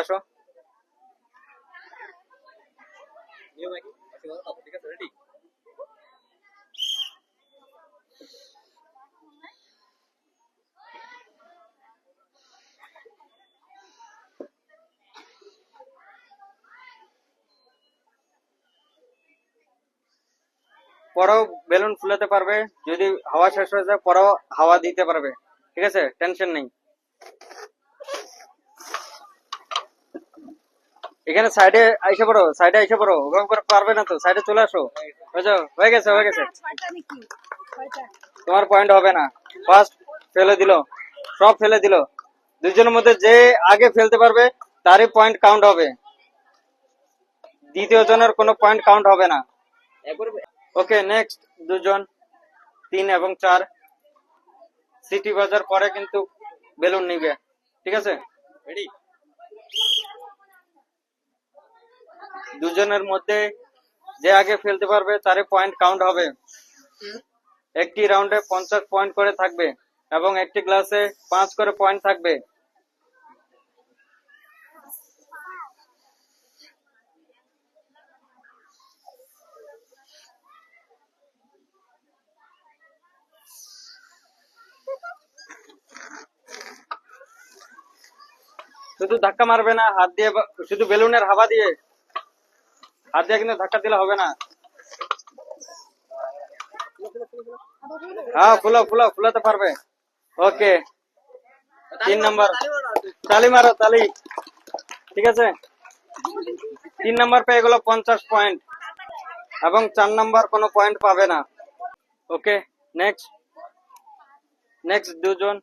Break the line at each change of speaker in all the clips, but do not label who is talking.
আসো।
ঠিক আছে রেডি
পরেও বেলুন ফুলাতে পারবে যদি হাওয়া শেষ হয়ে যায় পরেও হাওয়া দিতে পারবে। ঠিক আছে? টেনশন নেই। এখানে সাইডে আইসে পড়ো, সাইডে আইসে পড়ো, ওরকম করে পারবে না তো, সাইডে চলে আসো। বুঝছ? হয়ে গেছে হয়ে গেছে। তোমার পয়েন্ট হবে না। ফার্স্ট ফেলে দিল, সব ফেলে দিল। দুজনের মধ্যে যে আগে ফেলতে পারবে, তারই পয়েন্ট কাউন্ট হবে। দ্বিতীয় জনের কোনো পয়েন্ট কাউন্ট হবে না। ওকে নেক্সট দুজন, তিন এবং চার। সিটি বাজার পরে কিন্তু বেলুন নিবে। ঠিক আছে?
রেডি
দুজনের মধ্যে যে আগে ফেলতে পারবে, তারই পয়েন্ট কাউন্ট হবে। একটি রাউন্ডে পঞ্চাশ পয়েন্ট করে থাকবে এবং একটি ক্লাসে পাঁচ করে পয়েন্ট থাকবে। শুধু ধাক্কা মারবে না, হাত দিয়ে শুধু বেলুনের হাওয়া দিয়ে হাত দিয়ে কিন্তু ধাক্কা দিলে হবে না। হ্যাঁ ফুলো ফুলো ফুলাতে পারবে। ওকে। তিন নাম্বার। তালি মারো তালি। ঠিক আছে? তিন নাম্বার পেয়ে গেল পঞ্চাশ পয়েন্ট। এবং চার নাম্বার কোনো পয়েন্ট পাবে না। Okay next. নেক্সট দুজন।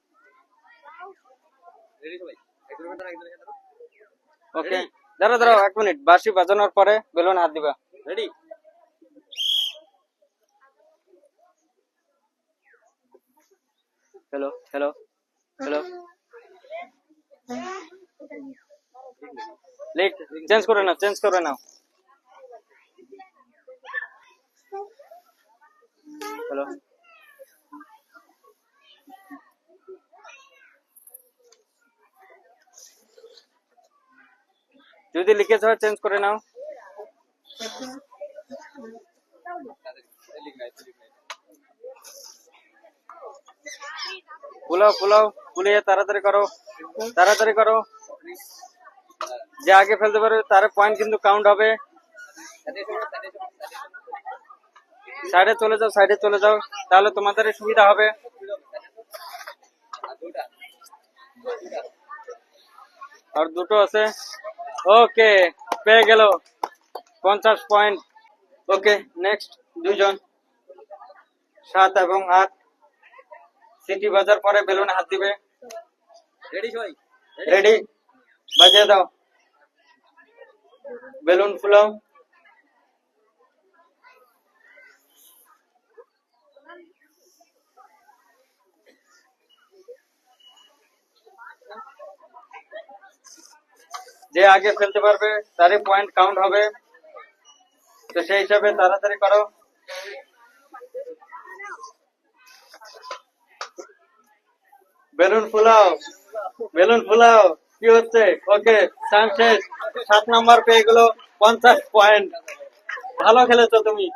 ওকে। দাঁড়া দাঁড়াও এক মিনিট। বাঁশি বাজানোর পরে বেলুন হাত দিবা।
Ready
hello hello hello late change করে নাও চেঞ্জ করে নাও। হ্যালো যদি লিকেজ হয় চেঞ্জ করে নাও। ফুলাও ফুলাও, ফুলিয়ে তাড়াতাড়ি করো তাড়াতাড়ি করো। যে আগে ফেলতে পারবে, তার পয়েন্ট কিন্তু কাউন্ট হবে। সাইডে চলে যাও সাইডে চলে যাও, তাহলে তোমাদের সুবিধা হবে। আর দুটো আছে। ওকে পেয়ে গেল পঞ্চাশ পয়েন্ট ওকে নেক্সট দুজন সাত এবং আট। সিটি বাজার পরে বেলুন হাত দিবে।
রেডি সবাই?
রেডি বাজিয়ে দাও। বেলুন ফুলাও। যে আগে ফেলতে পারবে, তারই পয়েন্ট কাউন্ট হবে। তো সেই হিসাবে তাড়াতাড়ি করো। বেলুন ফুলাও বেলুন ফুলাও। কি হচ্ছে? ওকে টাইম শেষ সাত নাম্বার পেয়ে গেল, পঞ্চাশ পয়েন্ট ভালো খেলেছো তুমি।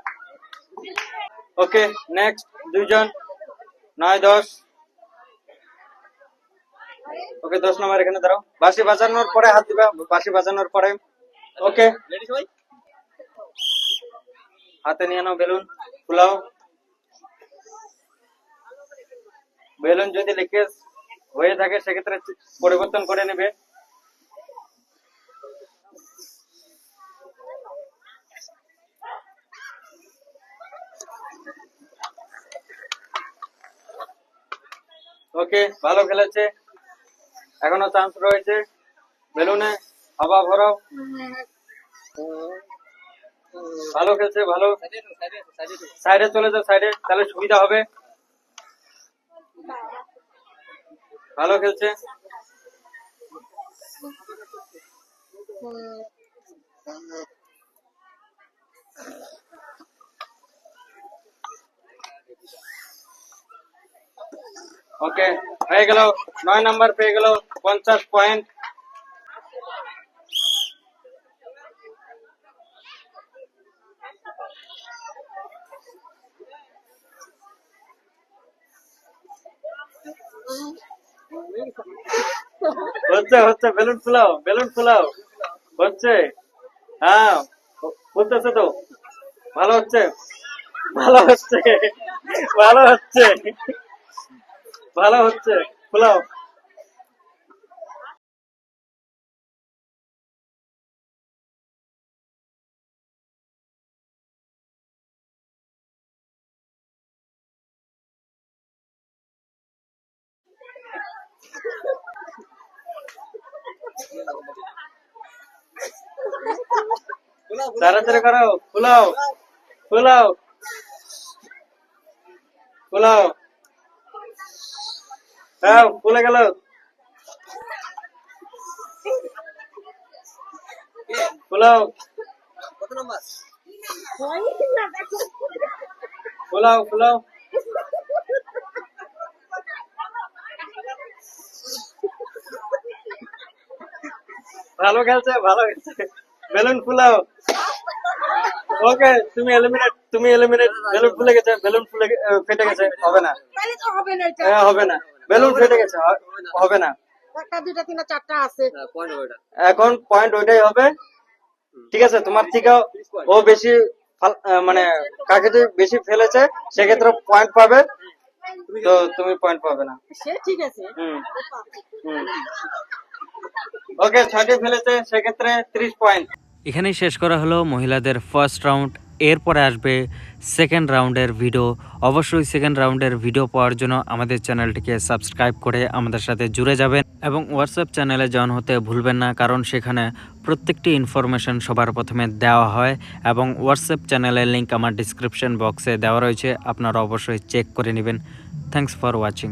ওকে নেক্সট দুইজন, নয়, দশ। ওকে দশ নম্বর এখানে দাঁড়াও। বাসি বাজানোর পরে হাত দিবা বাসি বাজানোর পরে। ওকে। হাতে নিয়ে নাও বেলুন ফুলাও। বেলুন যদি লিকেজ হয়ে থাকে সেক্ষেত্রে পরিবর্তন করে নেবে। ওকে ভালো খেলেছে। এখনও চান্স রয়েছে। বেলুনে হাওয়া ভরাও ভালো খেলছে, ভালো।
সাইডে
চলে যাও সাইডে তাহলে সুবিধা হবে। ভালো খেলছে। ওকে হয়ে গেল নয় নম্বর পেয়ে গেল পঞ্চাশ পয়েন্ট হচ্ছে হচ্ছে বেলুন ফুলাও বেলুন ফুলাও। হচ্ছে। হ্যাঁ ফুলতেছে তো। ভালো হচ্ছে। ভালো হচ্ছে। ভালো হচ্ছে। ভালো হচ্ছে ফুলাও তাড়াতাড়ি করো ফুলাও ফুলাও ফুলাও হ্যাঁ ফুলে গেল।
দেখো।
ফুলাও ফুলাও ভালো খেলছে ভালো খেলছে। বেলুন ফুলাও। ওকে তুমি এলিমিনেট তুমি এলিমিনেট বেলুন ফুলে গেছে বেলুন ফুলে ফেটে গেছে হবে না।
হবে না
হ্যাঁ, হবে না। বেলুন ফেটে গেছে হবে না।
একটা দুইটা তিনটা চারটা আছে।
এখন পয়েন্ট ওইটাই হবে। ঠিক আছে তোমার থেকে ও বেশি মানে কাকে যদি বেশি ফেলেছে সেক্ষেত্রে পয়েন্ট পাবে। তো তুমি পয়েন্ট পাবে না।
সে ঠিক আছে।
হুম। হুম। ওকে ছয়টি ফেলেছে সেক্ষেত্রে ত্রিশ পয়েন্ট
এখানেই শেষ করা হলো মহিলাদের ফার্স্ট রাউন্ড এরপরে আসবে সেকেন্ড রাউন্ডের ভিডিও অবশ্যই সেকেন্ড রাউন্ডের ভিডিও পাওয়ার জন্য আমাদের চ্যানেলটিকে সাবস্ক্রাইব করে আমাদের সাথে জুড়ে যাবেন এবং হোয়াটসঅ্যাপ চ্যানেলে জয়েন হতে ভুলবেন না, কারণ সেখানে প্রত্যেকটি ইনফরমেশন সবার প্রথমে দেওয়া হয় এবং হোয়াটসঅ্যাপ চ্যানেলের লিঙ্ক আমার ডিসক্রিপশন বক্সে দেওয়া রয়েছে, আপনারা অবশ্যই চেক করে নেবেন। Thanks for watching